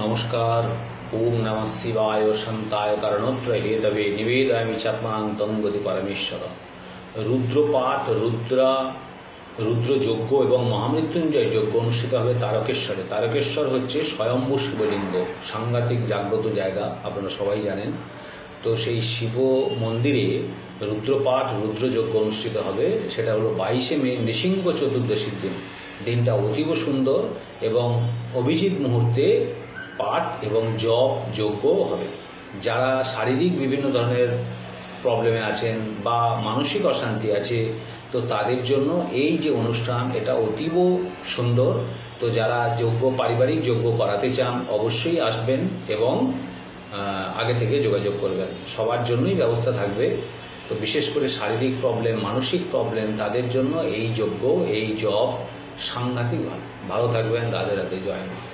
নমস্কার, ওম নম শিবায় শান্তায় কারণত্র হেতবে নিবেদয়ামি চাত্মান্তং গতি পরমেশ্বর। রুদ্রপাঠ রুদ্রা, রুদ্রযজ্ঞ এবং মহামৃত্যুঞ্জয় যজ্ঞ অনুষ্ঠিত হবে তারকেশ্বরে। তারকেশ্বর হচ্ছে স্বয়ম্ভু শিবলিঙ্গ, সাংঘাতিক জাগ্রত জায়গা, আপনারা সবাই জানেন। তো সেই শিব মন্দিরে রুদ্রপাঠ রুদ্রযজ্ঞ অনুষ্ঠিত হবে, সেটা হলো বাইশে মে, নৃসিংহ চতুর্দশীর দিন। দিনটা অতীব সুন্দর এবং অভিজিৎ মুহূর্তে পাঠ এবং জপ যজ্ঞ হবে। যারা শারীরিক বিভিন্ন ধরনের প্রবলেমে আছেন বা মানসিক অশান্তি আছে, তো তাদের জন্য এই যে অনুষ্ঠান, এটা অতীব সুন্দর। তো যারা যোগ্য পারিবারিক যোগ্য করাতে চান, অবশ্যই আসবেন এবং আগে থেকে যোগাযোগ করবেন। সবার জন্যই ব্যবস্থা থাকবে। তো বিশেষ করে শারীরিক প্রবলেম মানসিক প্রবলেম তাদের জন্য এই যোগ্য এই জব সাংঘাতিক ভালো। ভালো থাকবেন, রাধে রাধে, জয় মা।